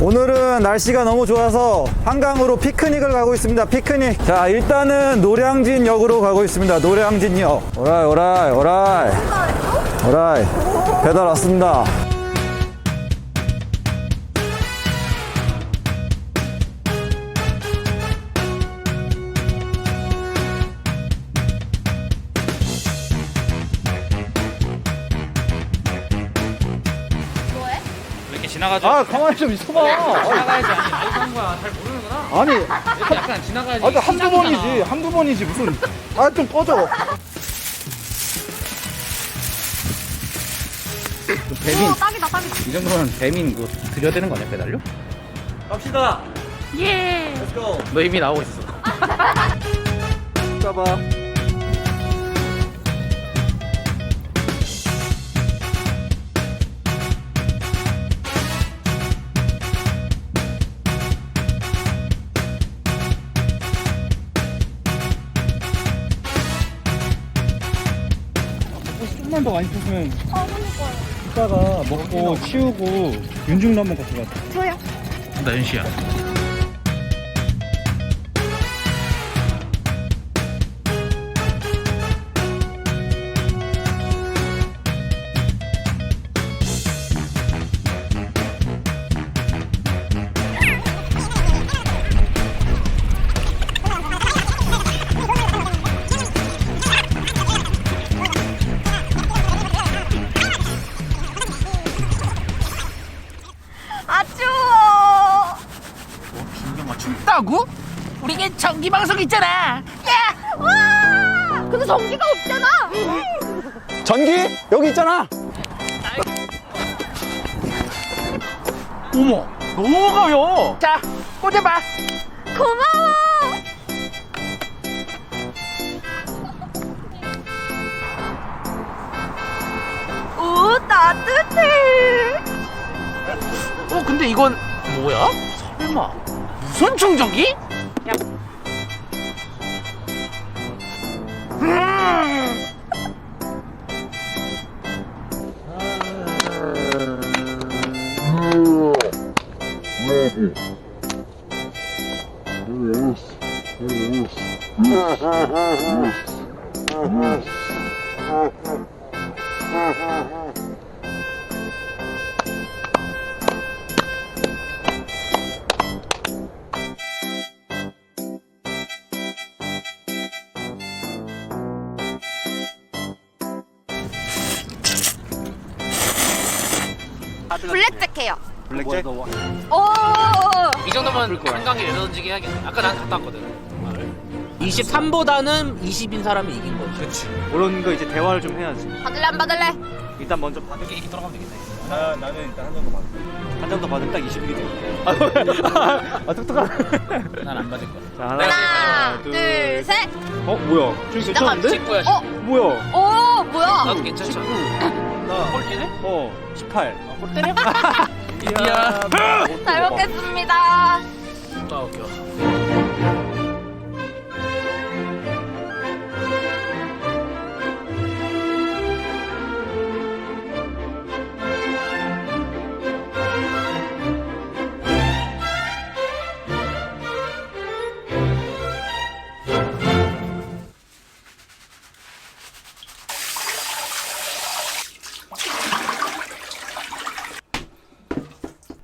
오늘은 날씨가 너무 좋아서 한강으로 피크닉을 가고 있습니다. 피크닉. 자, 일단은 노량진 역으로 가고 있습니다. 노량진 역. 오라이, 오라이, 오라이. 오라이. 배달 왔습니다. 이렇게 지나가죠. 아, 가만히 좀 있어봐. 지나가야지 아니 알고 한 거야. 잘 모르는구나. 아니, 이렇게 약간 지나가야지. 아까 한두 시장이잖아. 번이지. 한두 번이지. 무슨. 아, 좀 꺼져. 배민 오 딱이다 딱이다 이 정도면 배민 이거 드려야 되는 거 아니야 배달료? 갑시다. 예 go. 너 이미 나오고 있어. 잡아. 더 많이 폈으면 어 그니까요 이따가 먹고 치우고 윤중도 한번 같이 가자. 저요? 나 연시야. 여기 있잖아. 어머 너무 가요. 자 꽂아봐. 고마워 오 따뜻해 어 근데 이건 뭐야? 설마 무선 충전기? 야. 음. 블랙잭 해요 블랙잭. 오이 정도면 한강에 내던지게 해야겠네. 아까 난 갔다 왔거든. 23보다는 20인 사람이 이긴 거지. 그렇지. 그런 거 이제 대화를 좀 해야지. 받을래 안 받을래? 일단 먼저 받을 이렇게 이렇게 돌아가면 되겠네. 나, 나는 일단 한 정도 받을 한 정도 받으면 딱 20일이 돼. 아, 아, 똑똑한. 난안 받을 거야. 자, 하나, 하나 둘셋 어, 뭐야? 좀 괜찮은데? 친구야. 어? 뭐야? 오 뭐야 나도 괜찮죠. 나, 꼴찌네? 어, 18. 꼴 때려? 잘 먹겠습니다 아 웃겨.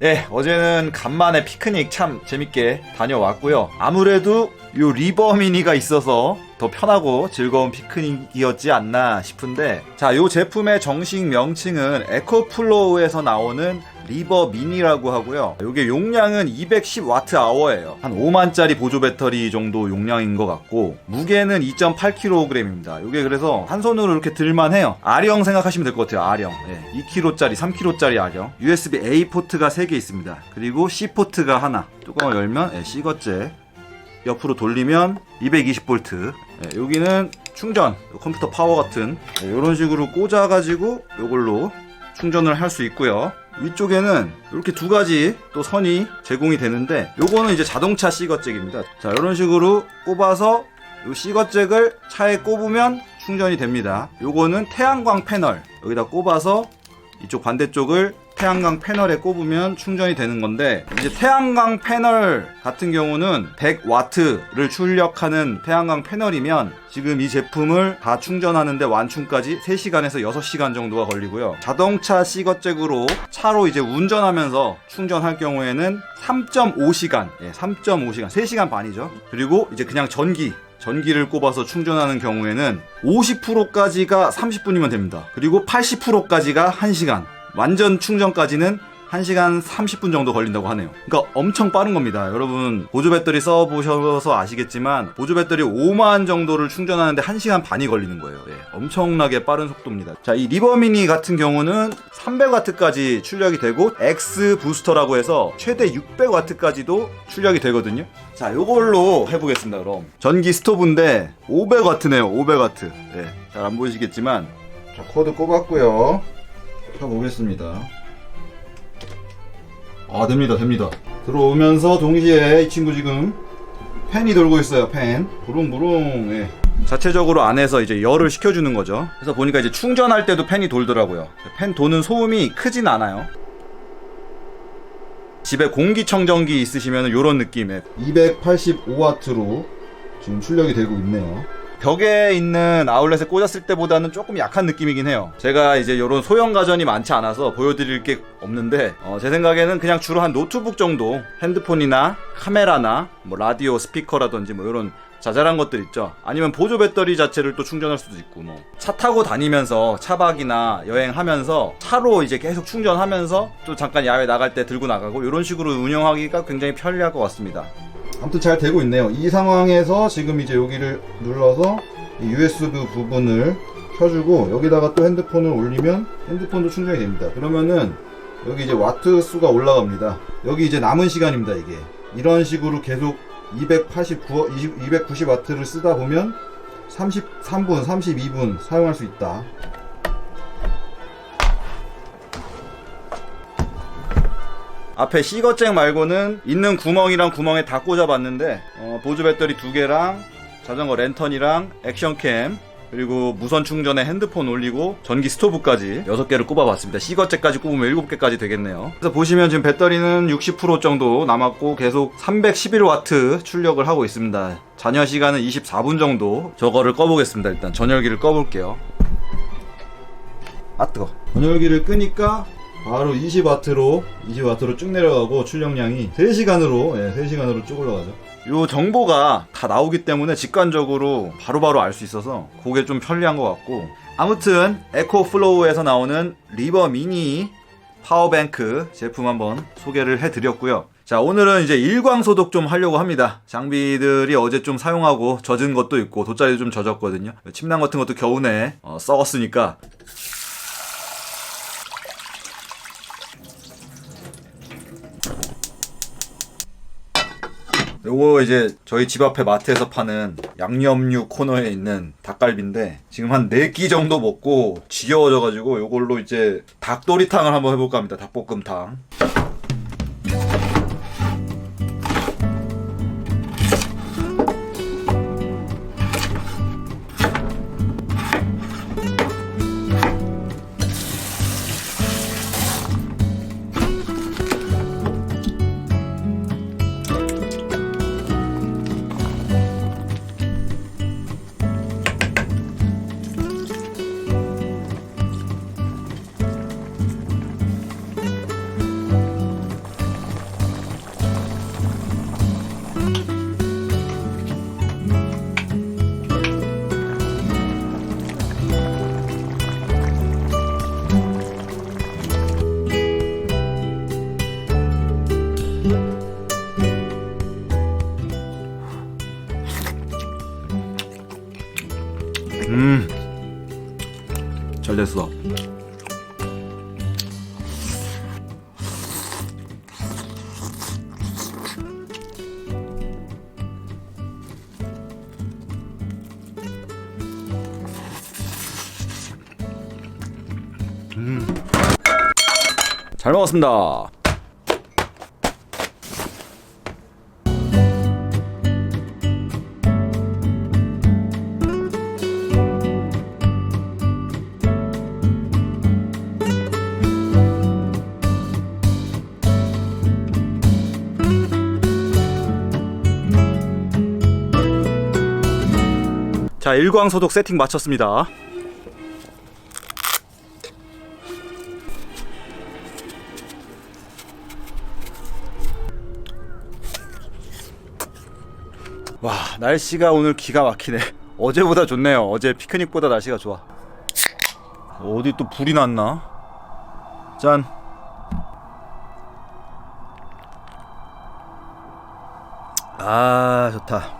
예, 어제는 간만에 피크닉 참 재밌게 다녀왔고요. 아무래도 요 리버 미니가 있어서 더 편하고 즐거운 피크닉이었지 않나 싶은데 자, 요 제품의 정식 명칭은 에코플로우에서 나오는 리버 미니라고 하고요. 요게 용량은 210와트아워예요. 한 5만짜리 보조 배터리 정도 용량인 것 같고 무게는 2.8kg입니다. 요게 그래서 한 손으로 이렇게 들만 해요. R형 생각하시면 될 것 같아요. R형. 예, 2kg짜리, 3kg짜리 R형. USB A 포트가 3개 있습니다. 그리고 C 포트가 하나. 뚜껑을 열면 예, C거째. 옆으로 돌리면 220V. 예, 여기는 충전, 컴퓨터 파워 같은 이런 식으로 꽂아가지고 요걸로 충전을 할 수 있고요. 위쪽에는 이렇게 두 가지 또 선이 제공이 되는데 요거는 이제 자동차 C거잭입니다. 자, 이런 식으로 꼽아서 요 C거잭을 차에 꼽으면 충전이 됩니다. 요거는 태양광 패널 여기다 꼽아서 이쪽 반대쪽을 태양광 패널에 꼽으면 충전이 되는 건데 이제 태양광 패널 같은 경우는 100와트를 출력하는 태양광 패널이면 지금 이 제품을 다 충전하는데 완충까지 3시간에서 6시간 정도가 걸리고요. 자동차 시거잭으로 차로 이제 운전하면서 충전할 경우에는 3.5시간, 예, 3.5시간, 3시간 반이죠. 그리고 이제 그냥 전기 전기를 꼽아서 충전하는 경우에는 50%까지가 30분이면 됩니다. 그리고 80%까지가 1시간. 완전 충전까지는 1시간 30분 정도 걸린다고 하네요. 그러니까 엄청 빠른 겁니다. 여러분 보조 배터리 써 보셔서 아시겠지만 보조 배터리 5만 정도를 충전하는데 1시간 반이 걸리는 거예요. 예, 엄청나게 빠른 속도입니다. 자, 이 리버 미니 같은 경우는 300W까지 출력이 되고 X 부스터라고 해서 최대 600W까지도 출력이 되거든요. 자, 요걸로 해보겠습니다. 그럼 전기 스토브인데 500W네요. 500W. 예, 잘 안 보이시겠지만 자, 코드 꼽았고요. 켜보겠습니다. 아 됩니다 됩니다. 들어오면서 동시에 이 친구 지금 팬이 돌고 있어요 팬. 부릉부릉 예. 자체적으로 안에서 이제 열을 식혀주는 거죠. 그래서 보니까 이제 충전할 때도 팬이 돌더라고요. 팬 도는 소음이 크진 않아요. 집에 공기청정기 있으시면 이런 느낌의 285W로 지금 출력이 되고 있네요 벽에 있는 아울렛에 꽂았을 때보다는 조금 약한 느낌이긴 해요. 제가 이제 이런 소형 가전이 많지 않아서 보여드릴 게 없는데 어, 제 생각에는 그냥 주로 한 노트북 정도 핸드폰이나 카메라나 뭐 라디오 스피커라든지 뭐 이런 자잘한 것들 있죠. 아니면 보조 배터리 자체를 또 충전할 수도 있고 뭐 차 타고 다니면서 차박이나 여행하면서 차로 이제 계속 충전하면서 또 잠깐 야외 나갈 때 들고 나가고 이런 식으로 운영하기가 굉장히 편리할 것 같습니다. 아무튼 잘 되고 있네요. 이 상황에서 지금 이제 여기를 눌러서 이 USB 부분을 켜주고 여기다가 또 핸드폰을 올리면 핸드폰도 충전이 됩니다. 그러면은 여기 이제 와트 수가 올라갑니다. 여기 이제 남은 시간입니다. 이게 이런 식으로 계속 289, 290 와트를 쓰다 보면 33분, 32분 사용할 수 있다. 앞에 시거잭 말고는 있는 구멍이랑 구멍에 다 꽂아봤는데 어, 보조 배터리 두 개랑 자전거 랜턴이랑 액션캠 그리고 무선 충전에 핸드폰 올리고 전기 스토브까지 6개를 꼽아봤습니다. 시거잭까지 꼽으면 7개까지 되겠네요. 그래서 보시면 지금 배터리는 60% 정도 남았고 계속 311W 출력을 하고 있습니다. 잔여 시간은 24분 정도 저거를 꺼보겠습니다. 일단 전열기를 꺼볼게요. 아 뜨거. 전열기를 끄니까 바로 20W로 20W로 쭉 내려가고 출력량이 3시간으로 예, 3시간으로 쭉 올라가죠. 요 정보가 다 나오기 때문에 직관적으로 바로바로 알 수 있어서 그게 좀 편리한 것 같고 아무튼 에코플로우에서 나오는 리버 미니 파워뱅크 제품 한번 소개를 해드렸고요. 자 오늘은 이제 일광 소독 좀 하려고 합니다. 장비들이 어제 좀 사용하고 젖은 것도 있고 돗자리도 좀 젖었거든요. 침낭 같은 것도 겨우내 어, 썩었으니까 요거 이제 저희 집 앞에 마트에서 파는 양념류 코너에 있는 닭갈비인데 지금 한 4끼 정도 먹고 지겨워져가지고 요걸로 이제 닭도리탕을 한번 해볼까 합니다. 닭볶음탕. 잘 먹었습니다. 자, 일광 소독 세팅 마쳤습니다. 날씨가 오늘 기가 막히네. 어제보다 좋네요. 어제 피크닉보다 날씨가 좋아. 어디 또 불이 났나? 짠. 아 좋다.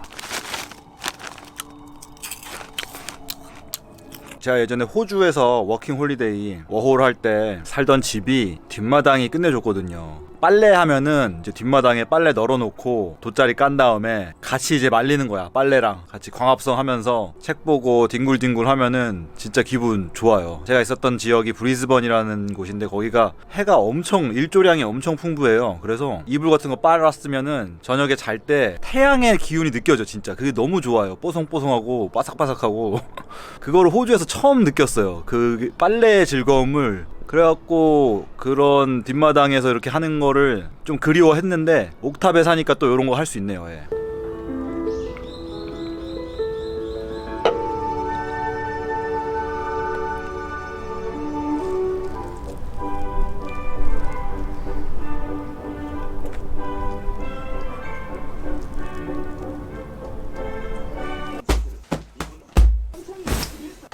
제가 예전에 호주에서 워킹 홀리데이 워홀 할 때 살던 집이 뒷마당이 끝내줬거든요. 빨래 하면은 이제 뒷마당에 빨래 널어놓고 돗자리 깐 다음에 같이 이제 말리는 거야. 빨래랑 같이 광합성 하면서 책 보고 뒹굴뒹굴 하면은 진짜 기분 좋아요. 제가 있었던 지역이 브리즈번이라는 곳인데 거기가 해가 엄청 일조량이 엄청 풍부해요. 그래서 이불 같은 거 빨았으면은 저녁에 잘 때 태양의 기운이 느껴져 진짜. 그게 너무 좋아요. 뽀송뽀송하고 바삭바삭하고 그거를 호주에서 처음 느꼈어요. 그 빨래의 즐거움을 그래갖고 그런 뒷마당에서 이렇게 하는 거를 좀 그리워했는데 옥탑에 사니까 또 이런 거 할 수 있네요. 예.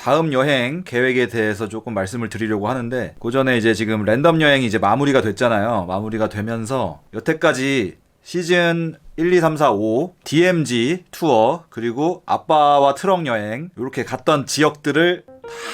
다음 여행 계획에 대해서 조금 말씀을 드리려고 하는데 그 전에 이제 지금 랜덤 여행이 이제 마무리가 됐잖아요. 마무리가 되면서 여태까지 시즌 1, 2, 3, 4, 5 DMZ 투어 그리고 아빠와 트럭 여행 이렇게 갔던 지역들을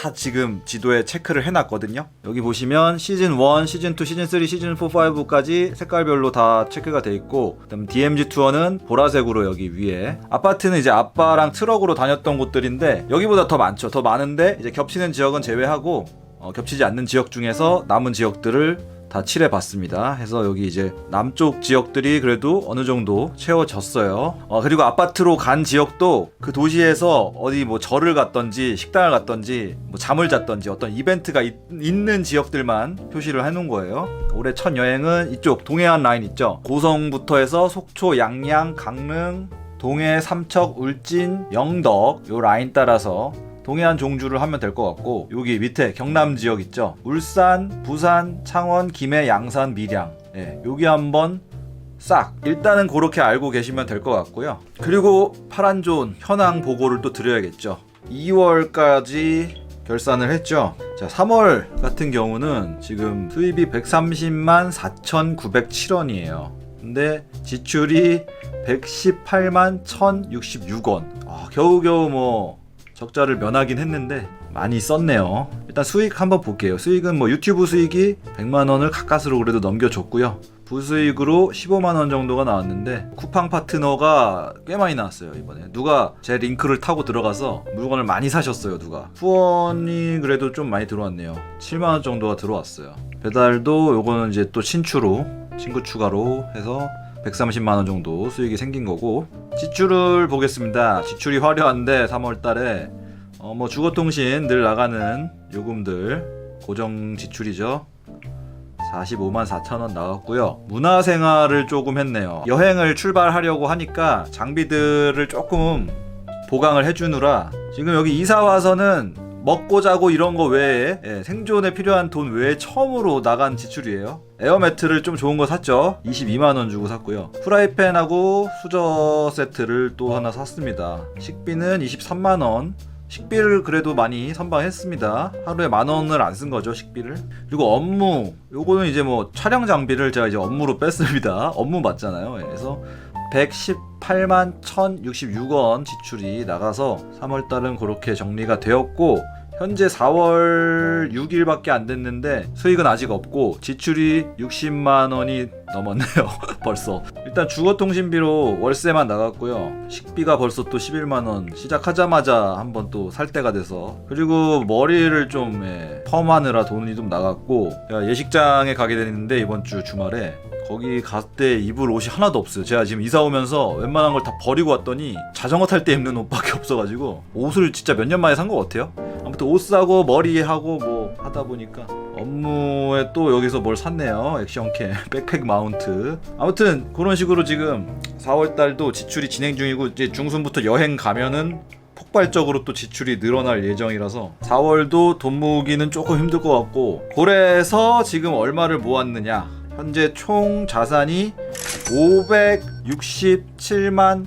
다 지금 지도에 체크를 해놨거든요. 여기 보시면 시즌 1, 시즌 2, 시즌 3, 시즌 4, 5까지 색깔별로 다 체크가 돼 있고 그다음 DMZ 투어는 보라색으로 여기 위에 아파트는 이제 아빠랑 트럭으로 다녔던 곳들인데 여기보다 더 많죠. 더 많은데 이제 겹치는 지역은 제외하고 어, 겹치지 않는 지역 중에서 남은 지역들을 다 칠해봤습니다. 해서 여기 이제 남쪽 지역들이 그래도 어느 정도 채워졌어요. 어, 그리고 아파트로 간 지역도 그 도시에서 어디 뭐 절을 갔던지 식당을 갔던지 뭐 잠을 잤던지 어떤 이벤트가 있, 는 지역들만 표시를 해놓은 거예요. 올해 첫 여행은 이쪽 동해안 라인 있죠. 고성부터 해서 속초, 양양, 강릉, 동해, 삼척, 울진, 영덕 요 라인 따라서 동해안 종주를 하면 될 것 같고 여기 밑에 경남 지역 있죠? 울산, 부산, 창원, 김해, 양산, 밀양. 예, 여기 한번 싹. 일단은 그렇게 알고 계시면 될 것 같고요. 그리고 파란 존 현황 보고를 또 드려야겠죠. 2월까지 결산을 했죠. 자 3월 같은 경우는 지금 수입이 130만 4,907원이에요. 근데 지출이 118만 1,066원. 아, 겨우겨우 뭐 적자를 면하긴 했는데 많이 썼네요. 일단 수익 한번 볼게요. 수익은 뭐 유튜브 수익이 100만 원을 가까스로 그래도 넘겨줬고요. 부수익으로 15만 원 정도가 나왔는데 쿠팡 파트너가 꽤 많이 나왔어요 이번에 누가 제 링크를 타고 들어가서 물건을 많이 사셨어요 누가 후원이 그래도 좀 많이 들어왔네요 7만 원 정도가 들어왔어요 배달도 요거는 이제 또 친추로 친구 추가로 해서 130만 원 정도 수익이 생긴 거고 지출을 보겠습니다. 지출이 화려한데 3월 달에 어 뭐 주거통신 늘 나가는 요금들 고정 지출이죠. 45만 4천 원 나왔고요. 문화생활을 조금 했네요. 여행을 출발하려고 하니까 장비들을 조금 보강을 해주느라 지금 여기 이사 와서는 먹고 자고 이런 거 외에 예, 생존에 필요한 돈 외에 처음으로 나간 지출이에요. 에어매트를 좀 좋은 거 샀죠. 22만 원 주고 샀고요. 프라이팬하고 수저 세트를 또 하나 샀습니다. 식비는 23만 원. 식비를 그래도 많이 선방했습니다. 하루에 만 원을 안 쓴 거죠, 식비를. 그리고 업무, 요거는 이제 뭐 촬영 장비를 제가 이제 업무로 뺐습니다. 업무 맞잖아요. 예, 그래서 118만 1066원 지출이 나가서 3월달은 그렇게 정리가 되었고 현재 4월 6일밖에 안 됐는데 수익은 아직 없고 지출이 60만 원이 넘었네요. 벌써. 일단 주거통신비로 월세만 나갔고요. 식비가 벌써 또 11만 원. 시작하자마자 한번 또 살 때가 돼서 그리고 머리를 좀 예, 펌하느라 돈이 좀 나갔고 예식장에 가게 됐는데 이번 주 주말에 거기 갔때 입을 옷이 하나도 없어요. 제가 지금 이사 오면서 웬만한 걸 다 버리고 왔더니 자전거 탈 때 입는 옷밖에 없어가지고 옷을 진짜 몇 년 만에 산 것 같아요. 아무튼 옷 사고 머리 하고 뭐 하다 보니까 업무에 또 여기서 뭘 샀네요. 액션캠, 백팩 마운트. 아무튼 그런 식으로 지금 4월 달도 지출이 진행 중이고 이제 중순부터 여행 가면은 폭발적으로 또 지출이 늘어날 예정이라서 4월도 돈 모으기는 조금 힘들 것 같고 그래서 지금 얼마를 모았느냐 현재 총 자산이 567만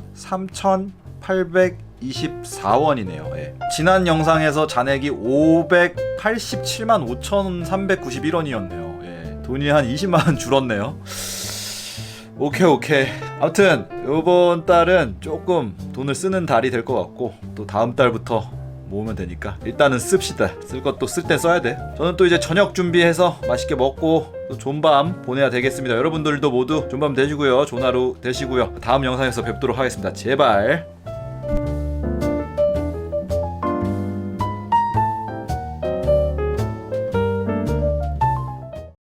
3,824원이네요. 예. 지난 영상에서 잔액이 587만 5,391원이었네요. 예. 돈이 한 20만 원 줄었네요. 오케이 오케이 아무튼 요번 달은 조금 돈을 쓰는 달이 될 것 같고 또 다음 달부터 모으면 되니까 일단은 씁시다. 쓸 것도 쓸 때 써야 돼. 저는 또 이제 저녁 준비해서 맛있게 먹고 또 좋은 밤 보내야 되겠습니다. 여러분들도 모두 좋은 밤 되시고요. 좋은 하루 되시고요. 다음 영상에서 뵙도록 하겠습니다. 제발